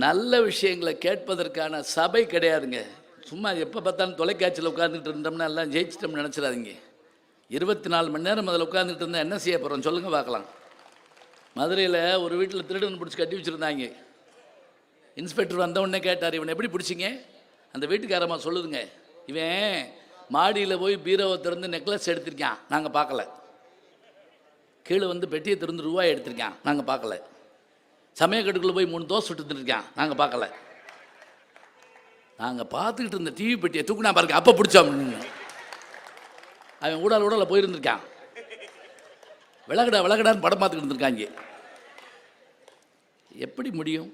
நல்ல விஷயங்களை கேட்பதற்கான சபை கிடையாதுங்க. சும்மா எப்போ பார்த்தாலும் தொலைக்காட்சியில் உட்காந்துட்டு இருந்தோம்னா எல்லாம் ஜெயிச்சிட்டோம்னு நினச்சிடாதீங்க. இருபத்தி நாலு மணி நேரம் அதில் உட்காந்துட்டு இருந்தால் என்ன செய்ய போகிறோம் சொல்லுங்கள் பார்க்கலாம். மதுரையில் ஒரு வீட்டில் திருடன் பிடிச்சி கட்டி வச்சுருந்தாங்க. இன்ஸ்பெக்டர் வந்த உடனே கேட்டார் இவனை எப்படி பிடிச்சிங்க? அந்த வீட்டுக்காரம்மா சொல்லுதுங்க இவன் மாடியில் போய் பீரோவை திறந்து நெக்லஸ் எடுத்திருக்கான் நாங்கள் பார்க்கல. கீழே வந்து பெட்டியை திறந்து ரூபாய் எடுத்திருக்கான் நாங்கள் பார்க்கல. சமயக்கட்டுக்குள்ளே போய் மூணு தோசை சுட்டு நாங்கள் பார்க்கல. நாங்கள் பார்த்துக்கிட்டு இருந்த டிவி பெட்டியை தூக்குனா பாருங்க அப்போ பிடிச்சோம் அவன் ஊடால் ஊடால போயிருந்திருக்கான். விளக்கடா விளக்கடான்னு படம் பார்த்துக்கிட்டு இருந்திருக்காங்க எப்படி முடியும்?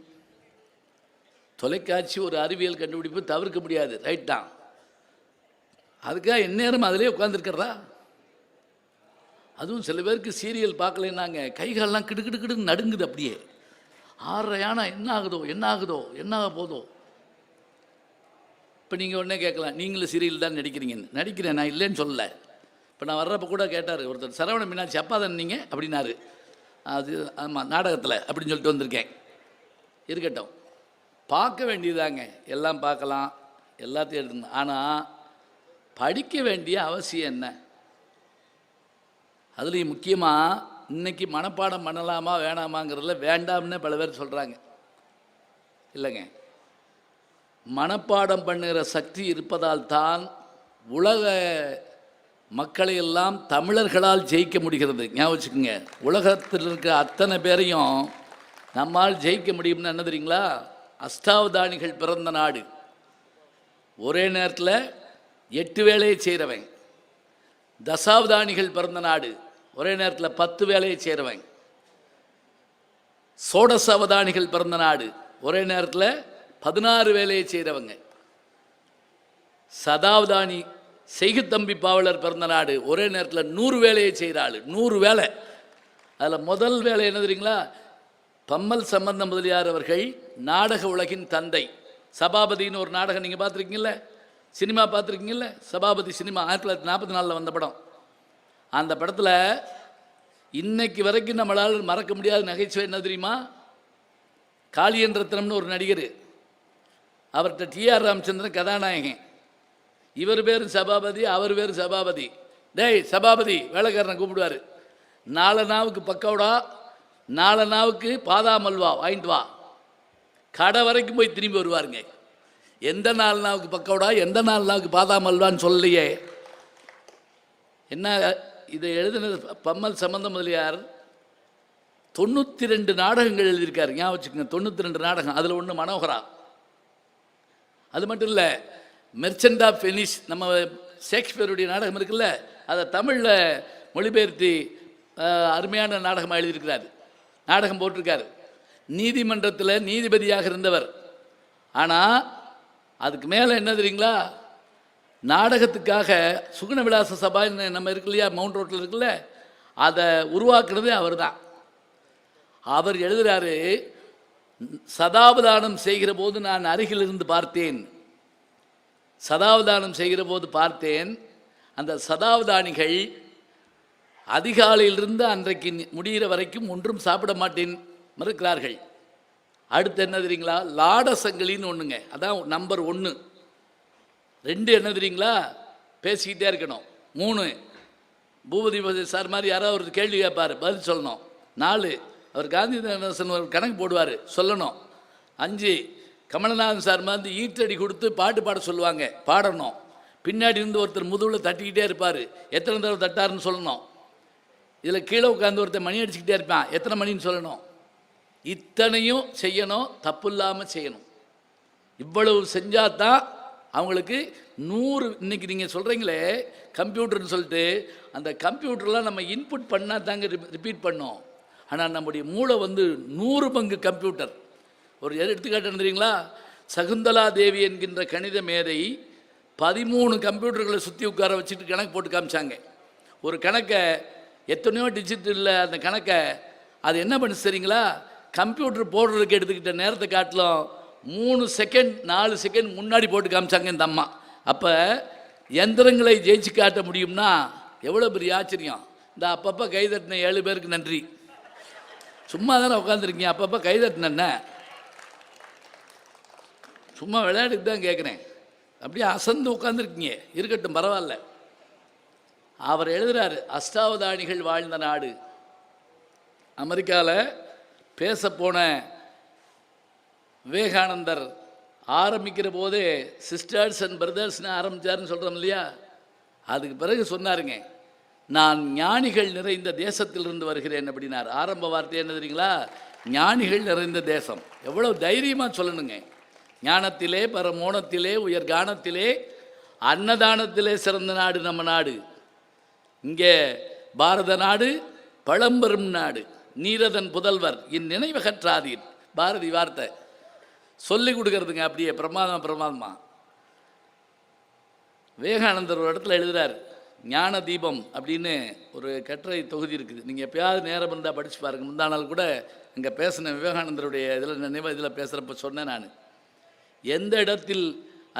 தொலைக்காட்சி ஒரு அறிவியல் கண்டுபிடிப்பு தவிர்க்க முடியாது. ரைட் தான். அதுக்காக எந்நேரம் அதிலே உட்காந்துருக்கிறதா அதுவும் சில பேருக்கு சீரியல் பார்க்கலைன்னாங்க. கைகாலெலாம் கிடு கிடு நடுங்குது அப்படியே. ஆறரை என்ன ஆகுதோ என்ன ஆகுதோ என்ன ஆக போதோ? இப்போ நீங்கள் உடனே கேட்கலாம் நீங்களும் சீரியல் தான் நடிக்கிறீங்கன்னு. நடிக்கிறேன் நான் இல்லைன்னு சொல்லலை. இப்போ நான் வர்றப்ப கூட கேட்டார் ஒருத்தர் சரவண மீனாட்சி அப்பா தானே நீங்கள் அப்படின்னாரு. அது ஆமாம் நாடகத்தில் அப்படின்னு சொல்லிட்டு வந்திருக்கேன். இருக்கட்டும். பார்க்க வேண்டியதாங்க. எல்லாம் பார்க்கலாம் எல்லாத்தையும் எடுத்துக்கணும். ஆனால் படிக்க வேண்டிய அவசியம் என்ன? அதுலேயும் முக்கியமாக இன்னைக்கு மனப்பாடம் பண்ணலாமா வேணாமாங்கிறதுல வேண்டாம்னு பல பேர் சொல்கிறாங்க இல்லைங்க. மனப்பாடம் பண்ணுகிற சக்தி இருப்பதால் தான் உலக மக்களை எல்லாம் தமிழர்களால் ஜெயிக்க முடிகிறது. ஞாபகம் வச்சுக்கோங்க. உலகத்தில் இருக்கிற அத்தனை பேரையும் நம்மால் ஜெயிக்க முடியும்னு என்ன தெரியுங்களா? அஷ்டாவதானிகள் பிறந்த நாடு. ஒரே நேரத்தில் எட்டு வேலையை செய்கிறவன் தசாவதானிகள் பிறந்த நாடு. ஒரே நேரத்தில் பத்து வேலையை சேருவாங்க. சோடச அவதானிகள் பிறந்த நாடு. ஒரே நேரத்தில் பதினாறு வேலையை செய்கிறவங்க சதாவதானி செய்குத்தம்பி பாவலர் பிறந்த நாடு. ஒரே நேரத்தில் நூறு வேலையை செய்கிற ஆள். நூறு வேலை. அதில் முதல் வேலை என்ன தெரியுங்களா? பம்மல் சம்பந்த முதலியார் அவர்கள் நாடக உலகின் தந்தை. சபாபதின்னு ஒரு நாடகம் நீங்கள் பார்த்துருக்கீங்கல்ல? சினிமா பார்த்துருக்கீங்கல்ல? சபாபதி சினிமா ஆயிரத்தி தொள்ளாயிரத்தி நாற்பத்தி நாலில் வந்த படம். அந்த படத்தில் இன்னைக்கு வரைக்கும் நம்மளால் மறக்க முடியாத நகைச்சுவை என்ன தெரியுமா? காளியன் ரத்னம்னு ஒரு நடிகர். அவர்கிட்ட டிஆர் ராமச்சந்திரன் கதாநாயகன். இவர் பேர் சபாபதி அவர் பேர் சபாபதி. டேய் சபாபதி வேலைக்காரனை கூப்பிடுவார். நாலு நாவுக்கு பக்கோடா நாலு நாவுக்கு பாதாம் அல்வா வாங்கிட்டு வா. கடை வரைக்கும் போய் திரும்பி வருவாருங்க. எந்த நாலு நாவுக்கு பக்கோடா எந்த நாலு நாவுக்கு பாதாம் அல்வான்னு சொல்லலையே. என்ன இதை எழுதினது பம்மல் சம்பந்த முதலியார் தொண்ணூற்றி ரெண்டு நாடகங்கள் எழுதியிருக்காரு. ஞாபகம் வச்சுக்கோங்க தொண்ணூற்றி ரெண்டு நாடகம். அதில் ஒன்று மனோகரா. அது மட்டும் இல்லை மெர்ச்சன்ட் ஆஃப் வெனிஸ் நம்ம ஷேக்ஸ்பியருடைய நாடகம் இருக்குல்ல அதை தமிழில் மொழிபெயர்த்தி அருமையான நாடகமாக எழுதியிருக்கிறார். நாடகம் போட்டிருக்காரு. நீதிமன்றத்தில் நீதிபதியாக இருந்தவர். ஆனால் அதுக்கு மேலே என்ன தெரியுங்களா? நாடகத்துக்காக சுகுண விலாச சபான்னு நம்ம இருக்கு இல்லையா மவுண்ட் ரோட்டில் இருக்குல்ல அதை உருவாக்குனதே அவர் தான் அவர் எழுதுகிறாரு சதாவதானம் செய்கிற போது நான் அருகில் இருந்து பார்த்தேன். சதாவதானம் செய்கிற போது பார்த்தேன். அந்த சதாவதானிகள் அதிகாலையிலிருந்து அன்றைக்கு முடிகிற வரைக்கும் ஒன்றும் சாப்பிட மாட்டேன் மறுக்கிறார்கள். அடுத்து என்ன தெரியுங்களா? லாடசங்களின்னு ஒன்றுங்க அதான் நம்பர் ஒன்று ரெண்டு என்ன தெரியுங்களா? பேசிக்கிட்டே இருக்கணும். மூணு பூபதிபதி சார் மாதிரி யாராவது ஒரு கேள்வி கேட்பார் பதில் சொல்லணும். நாலு அவர் காந்திதாசன் ஒரு கணக்கு போடுவார் சொல்லணும். அஞ்சு கமலநாதன் சார் மாதிரி ஈட்டடி கொடுத்து பாட்டு பாட சொல்லுவாங்க பாடணும். பின்னாடி இருந்து ஒருத்தர் முதுகில் தட்டிக்கிட்டே இருப்பார் எத்தனை தடவை தட்டாருன்னு சொல்லணும். இதில் கீழே உட்காந்து ஒருத்தர் மணி அடிச்சுக்கிட்டே இருப்பான் எத்தனை மணின்னு சொல்லணும். இத்தனையும் செய்யணும் தப்பு இல்லாமல் செய்யணும். இவ்வளவு செஞ்சால் தான் அவங்களுக்கு நூறு இன்னைக்கு நீங்கள் சொல்கிறீங்களே கம்ப்யூட்டர்னு சொல்லிட்டு அந்த கம்ப்யூட்டர்லாம் நம்ம இன்புட் பண்ணால் தாங்க ரிப்பீட் பண்ணோம். ஆனால் நம்முடைய மூளை வந்து நூறு பங்கு கம்ப்யூட்டர். ஒரு எடுத்துக்காட்டு தெரியுங்களா? சகுந்தலா தேவி என்கின்ற கணித மேதை பதிமூணு கம்ப்யூட்டர்களை சுற்றி உட்கார வச்சுட்டு கணக்கு போட்டு காமிச்சாங்க. ஒரு கணக்கை எத்தனையோ டிஜிட்டலில் அந்த கணக்கை அது என்ன பண்ணு சரிங்களா கம்ப்யூட்டர் போடுறதுக்கு எடுத்துக்கிட்ட நேரத்தை காட்டிலும் மூணு செகண்ட் நாலு செகண்ட் முன்னாடி போட்டு காமிச்சாங்க இந்த அம்மா. அப்போ எந்திரங்களை ஜெயிச்சு காட்ட முடியும்னா எவ்வளோ பெரிய ஆச்சரியம். இந்த அப்பப்போ கைதட்டின ஏழு பேருக்கு நன்றி. சும்மா தானே உட்காந்துருக்கீங்க அப்பப்போ கைதட்டின சும்மா விளையாட்டுக்கு தான் கேட்குறேன் அப்படியே அசந்து உட்காந்துருக்கீங்க இருக்கட்டும் பரவாயில்ல. அவர் எழுதுறாரு அஷ்டாவதானிகள் வாழ்ந்த நாடு. அமெரிக்காவில் பேச போன விவேகானந்தர் ஆரம்பிக்கிற போதே சிஸ்டர்ஸ் அண்ட் பிரதர்ஸ்னு ஆரம்பிச்சாருன்னு சொல்கிறோம் இல்லையா? அதுக்கு பிறகு சொன்னாருங்க நான் ஞானிகள் நிறைந்த தேசத்திலிருந்து வருகிறேன் அப்படின்னார். ஆரம்ப வார்த்தை என்ன தெரியுங்களா? ஞானிகள் நிறைந்த தேசம். எவ்வளோ தைரியமாக சொல்லணுங்க. ஞானத்திலே பரமோணத்திலே உயர் கானத்திலே அன்னதானத்திலே சிறந்த நாடு நம்ம நாடு. இங்கே பாரத நாடு பழம்பெரும் நாடு. நீரதன் புதல்வர் இந்நினைவகற்றாதீர் பாரதி வார்த்தை. சொல்லி கொடுக்கறதுங்க அப்படியே பிரமாதம் பிரமாதமா. விவேகானந்தர் ஒரு இடத்துல எழுதுறார் ஞான தீபம் அப்படின்னு ஒரு கட்டுரை தொகுதி இருக்குது. நீங்கள் எப்பயாவது நேரம் இருந்தால் படித்து பாருங்க. முந்தா நாள் கூட இங்கே பேசின விவேகானந்தருடைய இதில் நினைவு இதில் பேசுகிறப்ப சொன்னேன் நான். எந்த இடத்தில்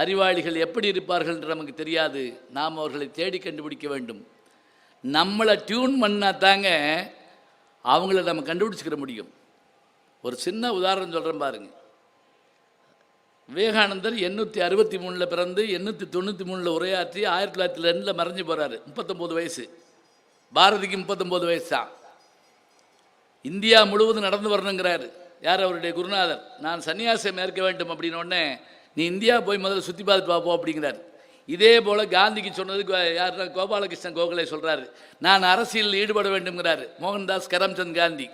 அறிவாளிகள் எப்படி இருப்பார்கள் என்று நமக்கு தெரியாது. நாம் அவர்களை தேடி கண்டுபிடிக்க வேண்டும். நம்மளை டியூன் பண்ணால் தாங்க அவங்கள நம்ம கண்டுபிடிச்சிக்கிற முடியும். ஒரு சின்ன உதாரணம் சொல்கிறேன் பாருங்கள் விவேகானந்தர் எண்ணூற்றி அறுபத்தி மூணில் பிறந்து எண்ணூற்றி தொண்ணூற்றி மூணில் உரையாற்றி ஆயிரத்தி தொள்ளாயிரத்தி ரெண்டில் மறைஞ்சு போகிறாரு முப்பத்தொம்போது வயசு. பாரதிக்கு முப்பத்தொம்போது வயசு? தான் இந்தியா முழுவதும் நடந்து வரணுங்கிறாரு. யார் அவருடைய குருநாதர்? நான் சன்னியாசம் ஏற்க வேண்டும் அப்படின்னோடனே நீ இந்தியா போய் முதல்ல சுற்றி பார்த்துட்டு பார்ப்போம் அப்படிங்கிறார். இதே போல் காந்திக்கு சொன்னது கோ- யாருன்னா கோபாலகிருஷ்ணன் கோகலே சொல்கிறாரு நான் அரசியலில் ஈடுபட வேண்டும்ங்கிறாரு. மோகன்தாஸ் கரம்சந்த் காந்தி.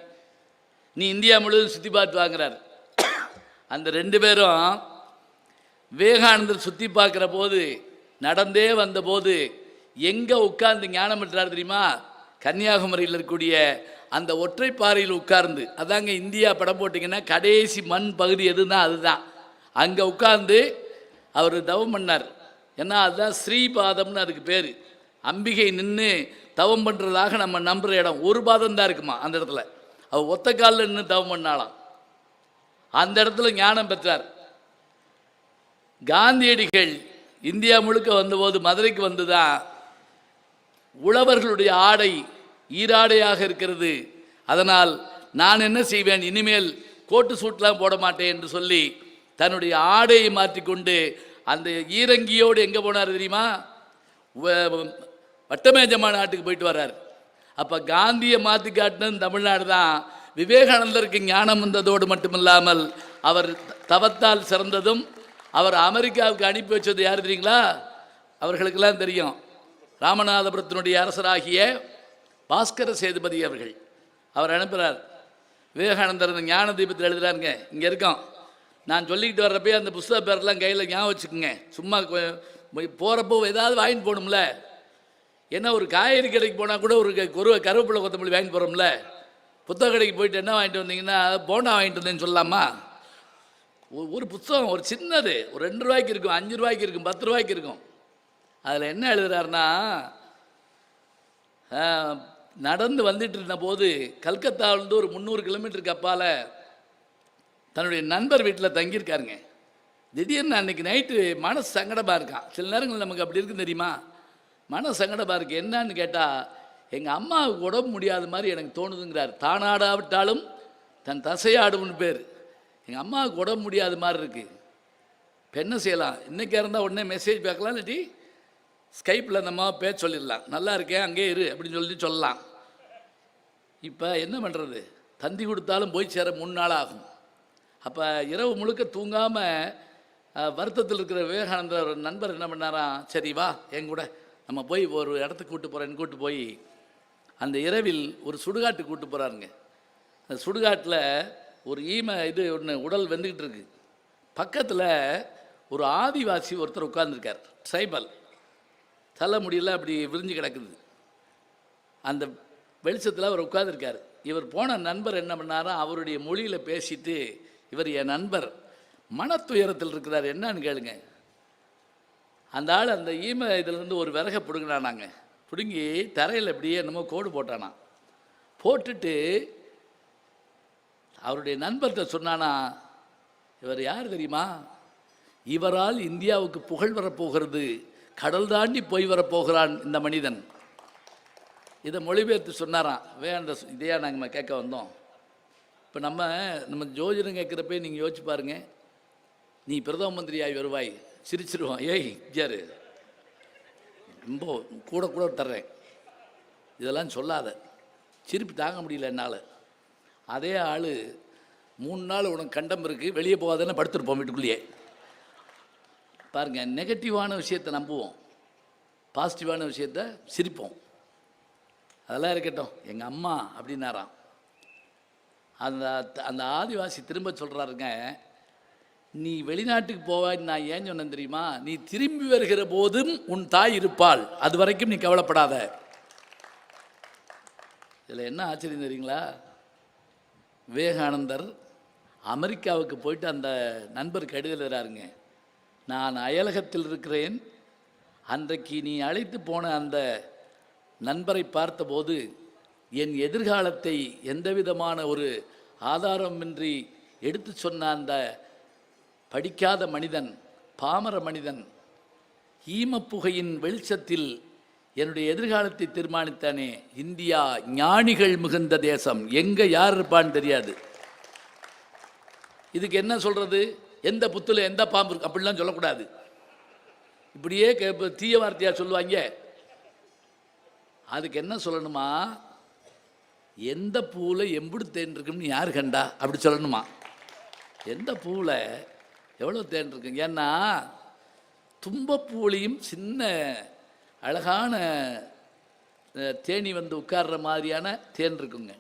நீ இந்தியா முழுவதும் சுற்றி பார்த்து வாங்குறாரு. அந்த ரெண்டு பேரும் விவேகானந்தர் சுற்றி பார்க்குற போது நடந்தே வந்தபோது எங்கே உட்கார்ந்து ஞானம் பெற்றார் தெரியுமா? கன்னியாகுமரியில் இருக்கக்கூடிய அந்த ஒற்றை பாறையில் உட்கார்ந்து அதாங்க இந்தியா படம் போட்டிங்கன்னா கடைசி மண் பகுதி எதுனா அதுதான். அங்கே உட்கார்ந்து அவர் தவம் பண்ணார். ஏன்னா அதுதான் ஸ்ரீபாதம்னு அதுக்கு பேர். அம்பிகை நின்று தவம் பண்ணுறதாக நம்ம நம்புகிற இடம். ஒரு பாதம் தான் இருக்குமா அந்த இடத்துல? அவர் ஒத்த காலில் நின்று தவம் பண்ணாலாம் அந்த இடத்துல ஞானம் பெற்றார். காந்தியடிகள் இந்தியா முழுக்க வந்தபோது மதுரைக்கு வந்துதான் உழவர்களுடைய ஆடை ஈராடையாக இருக்கிறது. அதனால் நான் என்ன செய்வேன்? இனிமேல் கோட்டு சூட்லாம் போட மாட்டேன் என்று சொல்லி தன்னுடைய ஆடையை மாற்றிக்கொண்டு அந்த ஈரங்கியோடு எங்கே போனார் தெரியுமா? வ- வட்டமேஜமா நாட்டுக்கு போயிட்டு வர்றார். அப்போ காந்தியை மாற்றி காட்டினது தமிழ்நாடு தான். விவேகானந்தருக்கு ஞானம் வந்ததோடு மட்டுமில்லாமல் அவர் தவத்தால் சிறந்ததும் அவர் அமெரிக்காவுக்கு அனுப்பி வச்சது யார் தெரியுங்களா? அவர்களுக்கெல்லாம் தெரியும். ராமநாதபுரத்தினுடைய அரசராகிய பாஸ்கர சேதுபதி அவர்கள். அவர் அனுப்புகிறார் விவேகானந்தர் ஞான தீபத்தில் எழுதுறாருங்க. இங்கே இருக்கோம். நான் சொல்லிக்கிட்டு வர்றப்பே அந்த புஸ்தக பேரெல்லாம் கையில் ஞாபகம் வச்சுக்கோங்க. சும்மா போகிறப்போ ஏதாவது வாங்கிட்டு போகணும்ல என்ன ஒரு காய்கறி கடைக்கு போனால் கூட ஒரு குருவை கருவேப்பிலை கொத்தமல்லி வாங்கிட்டு போகிறோம்ல புத்தக கடைக்கு போயிட்டு என்ன வாங்கிட்டு வந்தீங்கன்னா போண்டா வாங்கிட்டு வந்தேன்னு சொல்லலாமா? ஒரு- புத்தகம் ஒரு சின்னது. ஒரு ரெண்டு ரூபாய்க்கு இருக்கும் அஞ்சு ரூபாய்க்கு இருக்கும் பத்து ரூபாய்க்கு இருக்கும். அதில் என்ன எழுதுறாருன்னா நடந்து வந்துட்டு இருந்த போது கல்கத்தாவிலேருந்து ஒரு முந்நூறு கிலோமீட்டருக்கு அப்பால் தன்னுடைய நண்பர் வீட்டில் தங்கியிருக்காருங்க. திடீர்னு அன்னைக்கு நைட்டு மனசு சங்கடமாக இருக்கான் சில நேரங்கள் நமக்கு அப்படி இருக்கும் தெரியுமா? மனசு சங்கடமாக இருக்குது என்னன்னு கேட்டால் எங்கள் அம்மாவுக்கு உடம்பு முடியாத மாதிரி எனக்கு தோணுதுங்கிறார். தானாடாவிட்டாலும் தன் தசையாடுன்னு பேர். எங்கள் அம்மாவுக்கு உடம்பு முடியாத மாதிரி இருக்குது இப்போ என்ன செய்யலாம்? இன்றைக்கி இருந்தால் உடனே மெசேஜ் பார்க்கலாம் இல்லாட்டி ஸ்கைப்பில் அந்த அம்மாவை பேச சொல்லிடலாம். நல்லா இருக்கேன் அங்கே இரு அப்படின்னு சொல்லி சொல்லலாம். இப்போ என்ன பண்ணுறது தந்தி கொடுத்தாலும் போய் சேர மூணு நாள் ஆகும். அப்போ இரவு முழுக்க தூங்காமல் வருத்தத்தில் இருக்கிற விவேகானந்தர் ஒரு நண்பர் என்ன பண்ணாராம்? சரி வா என் கூட. நம்ம போய் ஒரு இடத்துக்கு கூட்டு போகிறேன்னு கூட்டு போய் அந்த இரவில் ஒரு சுடுகாட்டு கூட்டு போகிறாருங்க அந்த சுடுகாட்டில் ஒரு ஈமை இது ஒன்று உடல் வெந்துக்கிட்டு இருக்கு. பக்கத்தில் ஒரு ஆதிவாசி ஒருத்தர் உட்கார்ந்துருக்கார் ட்ரைபல். தலை முடியல அப்படி விரிஞ்சு கிடக்குது. அந்த வெளிச்சத்தில் அவர் உட்காந்துருக்கார் இவர் போன நண்பர் என்ன பண்ணாரோ அவருடைய மொழியில் பேசிட்டு இவர் என் நண்பர் மனத்துயரத்தில் இருக்கிறார் என்னன்னு கேளுங்க. அந்த ஆள் அந்த ஈம இதிலேருந்து ஒரு விறகை பிடுங்கினானாங்க. பிடுங்கி தரையில் அப்படியே என்னமோ கோடு போட்டானா போட்டுட்டு அவருடைய நண்பர்கிட்ட சொன்னானா இவர் யார் தெரியுமா? இவரால் இந்தியாவுக்கு புகழ் வரப்போகிறது கடல் தாண்டி போய் வரப்போகிறான் இந்த மனிதன். இதை மொழிபெயர்த்து சொன்னாராம். வேண்ட இதையா நாங்கள் கேட்க வந்தோம். இப்போ நம்ம நம்ம ஜோதிடம் கேட்குறப்பே நீங்கள் யோசிச்சு பாருங்க. நீ பிரதம மந்திரியாய் வருவாய். சிரிச்சிருவான். ஏய் ஜாரு ரொம்ப கூட கூட தர்றேன். இதெல்லாம் சொல்லாத. சிரிப்பு தாங்க முடியல என்னால். அதே ஆள் மூணு நாள் உனக்கு கண்டம் இருக்குது வெளியே போகாதேன்னு படுத்துருப்போம் வீட்டுக்குள்ளேயே. பாருங்க நெகட்டிவான விஷயத்தை நம்புவோம். பாசிட்டிவான விஷயத்த சிரிப்போம். அதெல்லாம் இருக்கட்டும். எங்கள் அம்மா அப்படின்னாராம். அந்த அந்த ஆதிவாசி திரும்ப சொல்கிறாருங்க நீ வெளிநாட்டுக்கு போவான்னு நான் ஏன் சொன்னேன் தெரியுமா? நீ திரும்பி வருகிற போதும் உன் தாய் இருப்பாள். அது வரைக்கும் நீ கவலைப்படாத. இதில் என்ன ஆச்சரியம் தெரியுங்களா? விவேகானந்தர் அமெரிக்காவுக்கு போயிட்டு அந்த நண்பர் கடிதம் எழுதுறாருங்க நான் அயலகத்தில் இருக்கிறேன். அன்றைக்கு நீ அழைத்து போன அந்த நண்பரை பார்த்தபோது என் எதிர்காலத்தை எந்தவிதமான ஒரு ஆதாரமின்றி எடுத்து சொன்ன அந்த படிக்காத மனிதன் பாமர மனிதன் ஈமப்புகையின் வெளிச்சத்தில் என்னுடைய எதிர்காலத்தை தீர்மானித்தானே? இந்தியா ஞானிகள் மிகுந்த தேசம். எங்கே யார் இருப்பான்னு தெரியாது. இதுக்கு என்ன சொல்கிறது எந்த புத்தில் எந்த பாம்பு இருக்கு? அப்படிலாம் சொல்லக்கூடாது. இப்படியே கே- தீய வார்த்தையாக சொல்லுவாங்க. அதுக்கு என்ன சொல்லணுமா? எந்த பூவில் எம்புடு தேன் இருக்குன்னு யார் கண்டா? அப்படி சொல்லணுமா? எந்த பூவில் எவ்வளோ தேன் இருக்கு ஏன்னா தும்பப்பூலையும் சின்ன அழகான தேனி வந்து உட்கார்ற மாதிரியான தேன் இருக்குங்க.